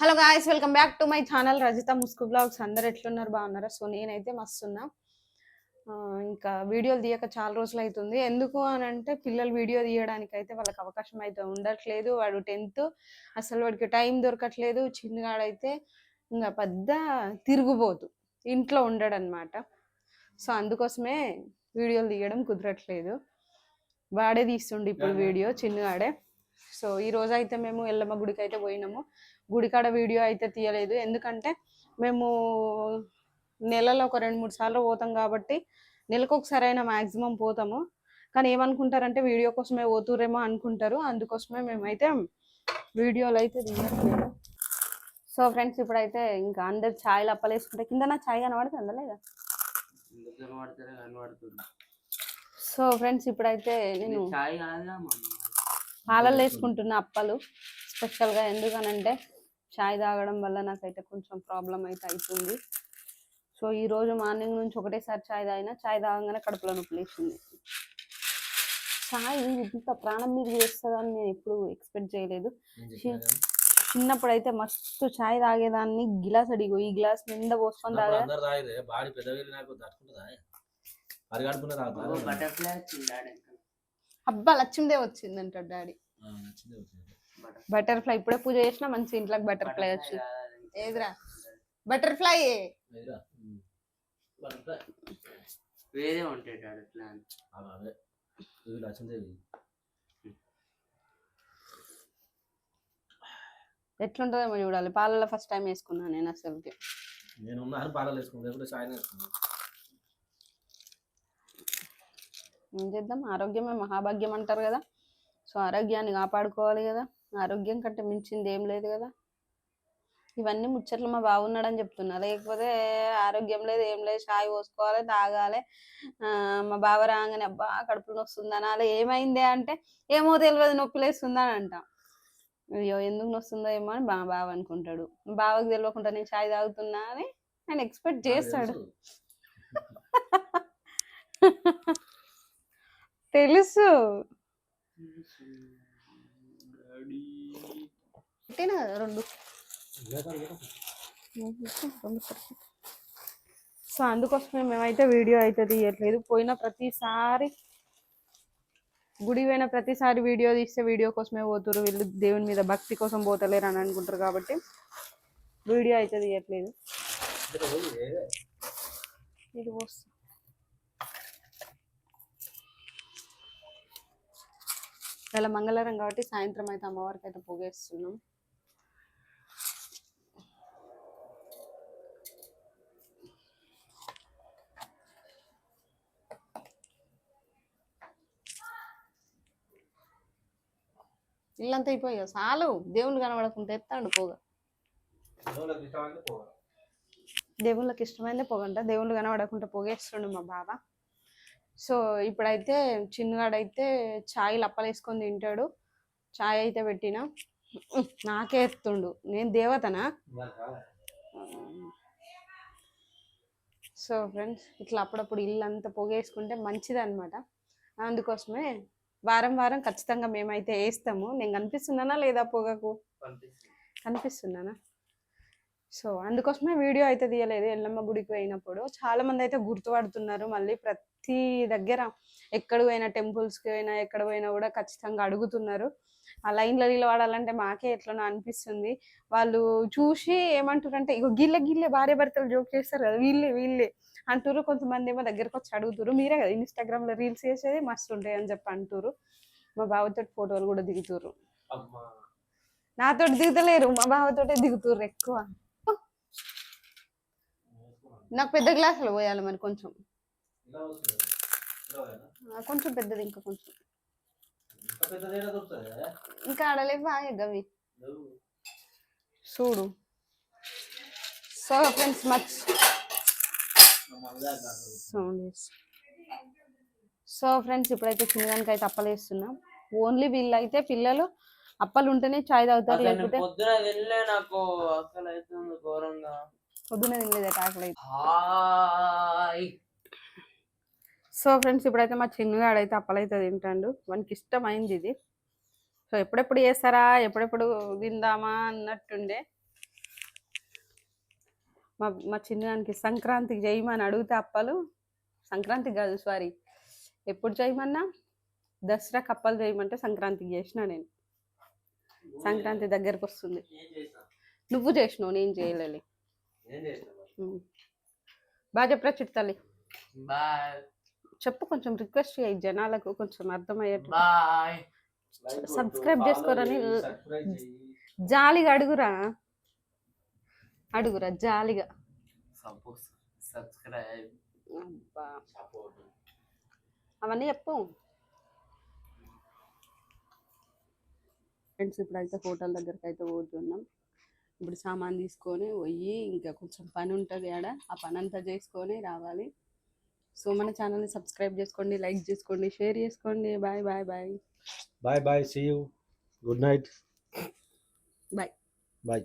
Hello guys welcome back to my channel Rajitha Musku blogs అందరు ఎట్లున్నారు? బాగున్నారా? So నేనైతే మస్తున్నా. ఇంకా వీడియోలు తీయక చాలా రోజులు అవుతుంది ఎందుకు అని అంటే పిల్లలు వీడియో తీయడానికి అయితే వాళ్ళకి అవకాశం అయితే ఉండట్లేదు. వాడు టెన్త్ అసలు వాడికి టైం దొరకట్లేదు. చిన్నగాడైతే ఇంకా పెద్ద తిరుగుబోతు. ఇంట్లో ఉండడు అనమాట సో అందుకోసమే వీడియోలు తీయడం కుదరట్లేదు. వాడే తీస్తుండే ఇప్పుడు వీడియో చిన్నగాడే. సో ఈ రోజు అయితే మేము ఎల్లమ్మ గుడికి అయితే పోయినాము. గుడికాడ వీడియో అయితే తీయలేదు. ఎందుకంటే మేము నెలలో ఒక రెండు మూడు సార్లు పోతాం కాబట్టి నెలకు ఒకసారి అయినా మ్యాక్సిమం పోతాము. కానీ ఏమనుకుంటారంటే వీడియో కోసమే పోతురేమో అనుకుంటారు. అందుకోసమే మేమైతే వీడియోలు అయితే తీయట్లేదు. సో ఫ్రెండ్స్ ఇప్పుడైతే ఇంకా అందరు ఛాయలు అప్పలేసుకుంటే కింద నా ఛాయ్ కనబడుతుందా లేదా సో ఫ్రెండ్స్ ఇప్పుడైతే నేను పాలల్లో వేసుకుంటున్న అప్పలు స్పెషల్గా ఎందుకనంటే చాయ్ తాగడం వల్ల నాకైతే కొంచెం ప్రాబ్లం అయితే అవుతుంది సో ఈ రోజు మార్నింగ్ నుంచి ఒకటేసారి చాయ్ తాగినా చాయ్ తాగగానే కడుపులో నొప్పి లేచింది. చాయ్ ఇంత ప్రాణం మీద చేస్తుందని నేను ఎప్పుడు ఎక్స్పెక్ట్ చేయలేదు. చిన్నప్పుడు అయితే మస్తు చాయ్ తాగేదాన్ని గిలాస్ అడిగో ఈ గ్లాస్ నిండా పోసుకొని తాగా. అబ్బా లక్ష్మీదే వచ్చింది అంటాడు డాడీ. బటర్ఫ్లై ఇప్పుడే పూజ చేసినా మంచి ఇంట్లోకి బటర్ఫ్లై వచ్చింది ఏదిరా? బటర్ఫ్లై. వేరే ఉంటాయి డాడీ ప్లాన్. ఎట్లుంటుందేమో చూడాలి. పాలలో ఫస్ట్ టైం వేసుకున్నాను నేను అసలుకి. నేను ఉన్నాను పాలలు వేసుకున్నాను సాయం వేసుకున్నాను ఏం చేద్దాం? ఆరోగ్యమే మహాభాగ్యం అంటారు కదా. సో ఆరోగ్యాన్ని కాపాడుకోవాలి కదా. ఆరోగ్యం కంటే మించింది ఏం లేదు కదా. ఇవన్నీ ముచ్చట్లు మా బాగున్నాడని చెప్తున్నా. లేకపోతే ఆరోగ్యం లేదు ఏం లేదు చాయ్ పోసుకోవాలి తాగాలి. మా బావ రాగానే అబ్బా కడుపులో నొస్తుంది అనాలి ఏమైంది అంటే ఏమో తెలియదు నొప్పి లేస్తుందని అంట. అయ్యో ఎందుకు నొస్తుందో ఏమో అని మా బావ అనుకుంటాడు. బావకి తెలియకుండా నేను చాయ్ తాగుతున్నా అని ఆయన ఎక్స్పెక్ట్ చేస్తాడు. తెలుసు. రెండు. సో అందుకోసమే మేమైతే వీడియో అయితే తీయట్లేదు. పోయిన ప్రతిసారి గుడి పోయిన ప్రతిసారి వీడియో తీస్తే వీడియో కోసమే పోతురు వీళ్ళు దేవుని మీద భక్తి కోసం పోతలేరు అని అనుకుంటారు కాబట్టి వీడియో అయితే తీయట్లేదు. ఇది వస్తుంది ఇలా మంగళవారం కాబట్టి సాయంత్రం అయితే అమ్మవారికి అయితే పొగేస్తున్నాం ఇల్లంతా అయిపోయా చాలు. దేవుళ్ళు కనబడకుంటే ఎత్తాడు పొగ. దేవుళ్ళకి ఇష్టమైందే పొగంట దేవుళ్ళు కనబడకుండా పొగేస్తుండు మా బావ. సో ఇప్పుడైతే చిన్నగాడైతే చాయ్ లప్పలేసుకొని తింటాడు. చాయ్ అయితే పెట్టిన. నాకే ఎత్తుండు. నేను దేవతనా? సో ఫ్రెండ్స్ ఇట్లా అప్పుడప్పుడు ఇల్లు అంతా పొగేసుకుంటే మంచిది అనమాట అందుకోసమే వారం వారం ఖచ్చితంగా మేమైతే వేస్తాము నేను కనిపిస్తున్నానా లేదా పొగకు? కనిపిస్తున్నానా? సో అందుకోసమే వీడియో అయితే తీయలేదు. ఎల్లమ్మ గుడికి పోయినప్పుడు. చాలా మంది అయితే గుర్తుపడుతున్నారు మళ్ళీ ప్రతి దగ్గర ఎక్కడ పోయినా టెంపుల్స్కి పోయినా ఎక్కడ పోయినా కూడా ఖచ్చితంగా అడుగుతున్నారు. ఆ లైన్లో నిలబడాలంటే మాకే ఎట్లనో అనిపిస్తుంది. వాళ్ళు చూసి ఏమంటారంటే ఇగో గిల్లె గిల్లె భార్య భర్తలు జోక్ చేస్తారు కదా వీళ్ళే వీళ్ళే అంటారు కొంతమంది ఏమో దగ్గరకు వచ్చి అడుగుతారు మీరే కదా ఇన్స్టాగ్రామ్లో రీల్స్ చేసేది మస్తు ఉంటాయి అని చెప్పి అంటారు మా బావతో ఫోటోలు కూడా దిగుతారు అమ్మా. నాతో దిగుతలేరు. మా బావతోటే దిగుతారు ఎక్కువ. నాకు పెద్ద గ్లాసులో పోయాలి మరి కొంచెం. కొంచెం పెద్దది ఇంకా కొంచెం. ఇంకా ఆడలేవు బాగా గవి. చూడు. So friends much. So friends ఇప్పుడైతే చిన్నదానికి అయితే అప్పలు వేస్తున్నాం ఓన్లీ వీళ్ళు అయితే పిల్లలు అప్పలు ఉంటేనే చాయ్ తాగుతారు లేకపోతే నాకు. అసలు ఘోరంగా. పొద్దున తినలేదు ఆకలి సో ఫ్రెండ్స్ ఇప్పుడైతే మా చిన్నగాడు అయితే అప్పలైతే తింటాడు. వానికి ఇష్టమైంది ఇది. సో ఎప్పుడెప్పుడు చేస్తారా ఎప్పుడెప్పుడు తిందామా అన్నట్టుండే. మా మా చిన్నానికి సంక్రాంతికి చేయమని అడిగితే అప్పలు. సంక్రాంతికి కాదు సారీ. ఎప్పుడు చేయమన్నా? దసరా కప్పలు చేయమంటే సంక్రాంతికి చేసిన నేను. సంక్రాంతి దగ్గరకు వస్తుంది. నువ్వు చేసినావు నేను చేయలేదు? బాగా చెప్పరా బాయ్. చెప్పు కొంచెం రిక్వెస్ట్ చేయి. జనాలకు కొంచెం అర్థమయ్యేట్టు సబ్స్క్రైబ్ చేసుకోరని. జాలిగా అడుగురా. అడుగురా జాలిగా. అవన్నీ చెప్పు. ఫ్రెండ్స్ ఇప్పుడైతే హోటల్ దగ్గరికి అయితే పోతున్నాం. ఇప్పుడు సామాన్ తీసుకొని పోయి ఇంకా కొంచెం పని ఉంటుంది ఆడ ఆ పని అంతా చేసుకొని రావాలి సో మన ఛానల్ని సబ్స్క్రైబ్ చేసుకోండి లైక్ చేసుకోండి షేర్ చేసుకోండి bye bye bye Bye bye. See you. Good night. Bye. Bye.